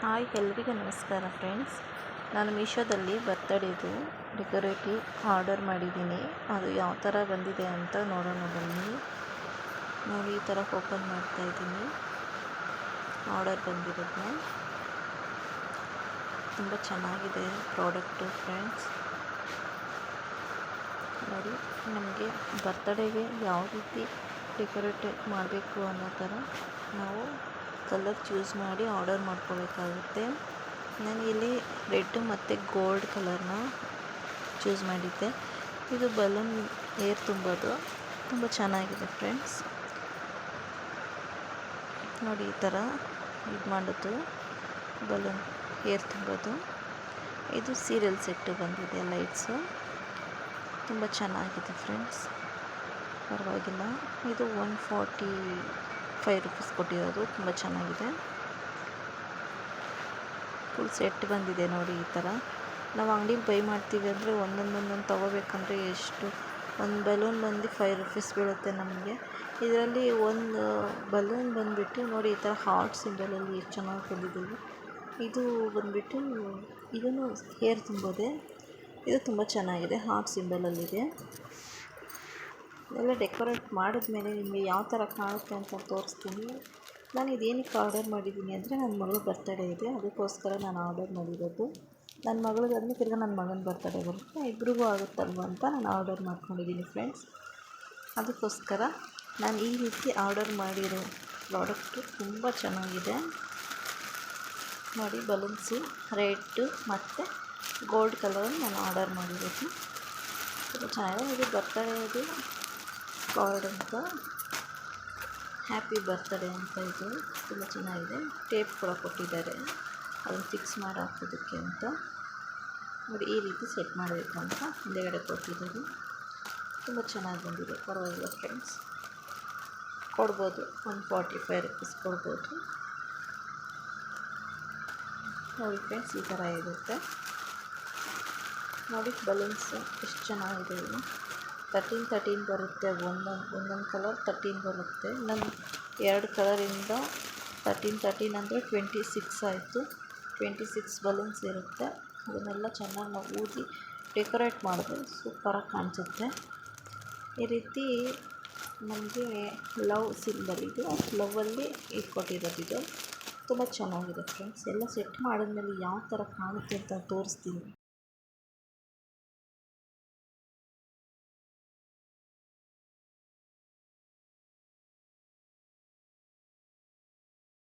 Hi ಎಲ್ರಿಗೂ ನಮಸ್ಕಾರ friends. ನಾನು ಮೀಶೋದಲ್ಲಿ ಬರ್ತಡೇದು ಡೆಕೋರೇಟಿವ್ ಆರ್ಡರ್ ಮಾಡಿದ್ದೀನಿ. ಅದು ಯಾವ ಥರ ಬಂದಿದೆ ಅಂತ ನೋಡೋಣ ಬನ್ನಿ. ನೋಡಿ, ಈ ಥರ ಓಪನ್ ಮಾಡ್ತಾ ಇದ್ದೀನಿ. ಆರ್ಡರ್ ಬಂದಿರೋದನ್ನ ತುಂಬ ಚೆನ್ನಾಗಿದೆ ಪ್ರಾಡಕ್ಟು ಫ್ರೆಂಡ್ಸ್. ನೋಡಿ, ನಮಗೆ ಬರ್ತಡೇಗೆ ಯಾವ ರೀತಿ ಡೆಕೋರೇಟ್ ಮಾಡಬೇಕು ಅನ್ನೋ ಥರ ನಾವು ಕಲರ್ ಚೂಸ್ ಮಾಡಿ ಆರ್ಡರ್ ಮಾಡ್ಕೋಬೇಕಾಗುತ್ತೆ. ಇಲ್ಲಿ ರೆಡ್ ಮತ್ತು ಗೋಲ್ಡ್ ಕಲರ್ನ ಚೂಸ್ ಮಾಡಿದ್ದೆ. ಇದು ಬಲೂನ್ ಏರ್ ತುಂಬೋದು. ತುಂಬ ಚೆನ್ನಾಗಿದೆ ಫ್ರೆಂಡ್ಸ್. ನೋಡಿ, ಈ ಥರ ಇದು ಮಾಡೋದು. ಬಲೂನ್ ಏರ್ ತುಂಬೋದು. ಇದು ಸೀರಿಯಲ್ ಸೆಟ್ಟು ಬಂದಿದೆ, ಲೈಟ್ಸು. ತುಂಬ ಚೆನ್ನಾಗಿದೆ ಫ್ರೆಂಡ್ಸ್. ಪರವಾಗಿಲ್ಲ. ಇದು ಒನ್ ಫಾರ್ಟಿ ಫೈವ್ ರುಪೀಸ್ ಕೊಟ್ಟಿರೋದು, ತುಂಬ ಚೆನ್ನಾಗಿದೆ. ಫುಲ್ ಸೆಟ್ ಬಂದಿದೆ ನೋಡಿ ಈ ಥರ ನಾವು ಅಂಗಡಿಗೆ ಬೈ ಮಾಡ್ತೀವಿ ಅಂದರೆ ಒಂದೊಂದೊಂದೊಂದು ಒಂದೊಂದು ತೊಗೋಬೇಕಂದ್ರೆ ಎಷ್ಟು? ಒಂದು ಬಲೂನ್ ಬಂದು ಫೈವ್ ರುಪೀಸ್ ಬೀಳುತ್ತೆ ನಮಗೆ. ಇದರಲ್ಲಿ ಒಂದು ಬಲೂನ್ ಬಂದುಬಿಟ್ಟು ನೋಡಿ ಈ ಥರ ಹಾರ್ಟ್ ಸಿಂಬಲಲ್ಲಿ ಎಷ್ಟು ಚೆನ್ನಾಗಿ ಬಂದಿದ್ದೀವಿ ಇದು ಬಂದುಬಿಟ್ಟು ಇದನ್ನು ಹೇರ್ ತುಂಬೋದೆ. ಇದು ತುಂಬ ಚೆನ್ನಾಗಿದೆ ಹಾರ್ಟ್ ಸಿಂಬಲಲ್ಲಿದೆ ಎಲ್ಲ ಡೆಕೋರೇಟ್ ಮಾಡಿದ್ಮೇಲೆ ನಿಮಗೆ ಯಾವ ಥರ ಕಾಣುತ್ತೆ ಅಂತ ತೋರಿಸ್ತೀನಿ. ನಾನು ಇದೇನಕ್ಕೆ ಆರ್ಡರ್ ಮಾಡಿದ್ದೀನಿ ಅಂದರೆ ನನ್ನ ಮಗಳ ಬರ್ತಡೇ ಇದೆ, ಅದಕ್ಕೋಸ್ಕರ ನಾನು ಆರ್ಡರ್ ಮಾಡಿರೋದು. ನನ್ನ ಮಗಳಿಗಾದ್ಮೇಲೆ ತಿರ್ಗಿ ನನ್ನ ಮಗನ ಬರ್ತಡೇ ಬರುತ್ತೆ, ಇಬ್ರಿಗೂ ಆಗುತ್ತಲ್ವ ಅಂತ ನಾನು ಆರ್ಡರ್ ಮಾಡ್ಕೊಂಡಿದ್ದೀನಿ ಫ್ರೆಂಡ್ಸ್ ಅದಕ್ಕೋಸ್ಕರ ನಾನು ಈ ರೀತಿ ಆರ್ಡರ್ ಮಾಡಿರೋ ಪ್ರಾಡಕ್ಟು ತುಂಬ ಚೆನ್ನಾಗಿದೆ. ನೋಡಿ, ಬಲೂನ್ಸು ರೆಡ್ ಮತ್ತು ಗೋಲ್ಡ್ ಕಲರ್ ನಾನು ಆರ್ಡರ್ ಮಾಡಿರೋದು. ತುಂಬ ಚೆನ್ನಾಗಿದೆ. ಇದು ಬರ್ತಡೇದು ಕಾರ್ಡ್ ಅಂತ ಹ್ಯಾಪಿ ಬರ್ತಡೇ ಅಂತ ಇದು. ತುಂಬ ಚೆನ್ನಾಗಿದೆ. ಟೇಪ್ ಕೂಡ ಕೊಟ್ಟಿದ್ದಾರೆ. ಅದನ್ನು ಫಿಕ್ಸ್ ಮಾಡಿ ಹಾಕೋದಕ್ಕೆ ಅಂತ. ನೋಡಿ, ಈ ರೀತಿ ಸೆಟ್ ಮಾಡಬೇಕು ಅಂತ ಹಿಂದೆಗಡೆ ಕೊಟ್ಟಿದ್ದಾರೆ. ತುಂಬ ಚೆನ್ನಾಗಿ ಬಂದಿದೆ. ಪರವಾಗಿಲ್ಲ ಫ್ರೆಂಡ್ಸ್ ಕೊಡ್ಬೋದು. ಒನ್ ಫಾರ್ಟಿ ಫೈವ್ ರುಪೀಸ್ ಕೊಡ್ಬೋದು. ನೋಡಿ ಫ್ರೆಂಡ್ಸ್ ಈ ಥರ ಇರುತ್ತೆ. ನೋಡಿ ಬಲೂನ್ಸು ಎಷ್ಟು ಚೆನ್ನಾಗಿದೆ ಇದು. ತರ್ಟೀನ್ ತರ್ಟೀನ್ ಬರುತ್ತೆ. ಒಂದೊಂದು ಒಂದೊಂದು ಕಲರ್ ತರ್ಟೀನ್ ಬರುತ್ತೆ. ನನ್ನ ಎರಡು ಕಲರಿಂದ ತರ್ಟೀನ್ ತರ್ಟೀನ್ ಅಂದರೆ ಟ್ವೆಂಟಿ ಸಿಕ್ಸ್ ಆಯಿತು. ಟ್ವೆಂಟಿ ಸಿಕ್ಸ್ ಬಲೂನ್ಸ್ ಇರುತ್ತೆ. ಅದನ್ನೆಲ್ಲ ಚೆನ್ನಾಗಿ ನಾವು ಊದಿ ಡೆಕೋರೇಟ್ ಮಾಡಿದ್ರೆ ಸೂಪರಾಗಿ ಕಾಣಿಸುತ್ತೆ. ಈ ರೀತಿ ನಮಗೆ ಲವ್ ಸಿಂಬಲ್ ಇದು. ಲವ್ವಲ್ಲಿ ಇಟ್ಕೊಟ್ಟಿರೋದು ಇದು ತುಂಬ ಚೆನ್ನಾಗಿದೆ ಫ್ರೆಂಡ್ಸ್ ಎಲ್ಲ ಸೆಟ್ ಮಾಡಿದ್ಮೇಲೆ ಯಾವ ಥರ ಕಾಣುತ್ತೆ ಅಂತ ತೋರಿಸ್ತೀನಿ.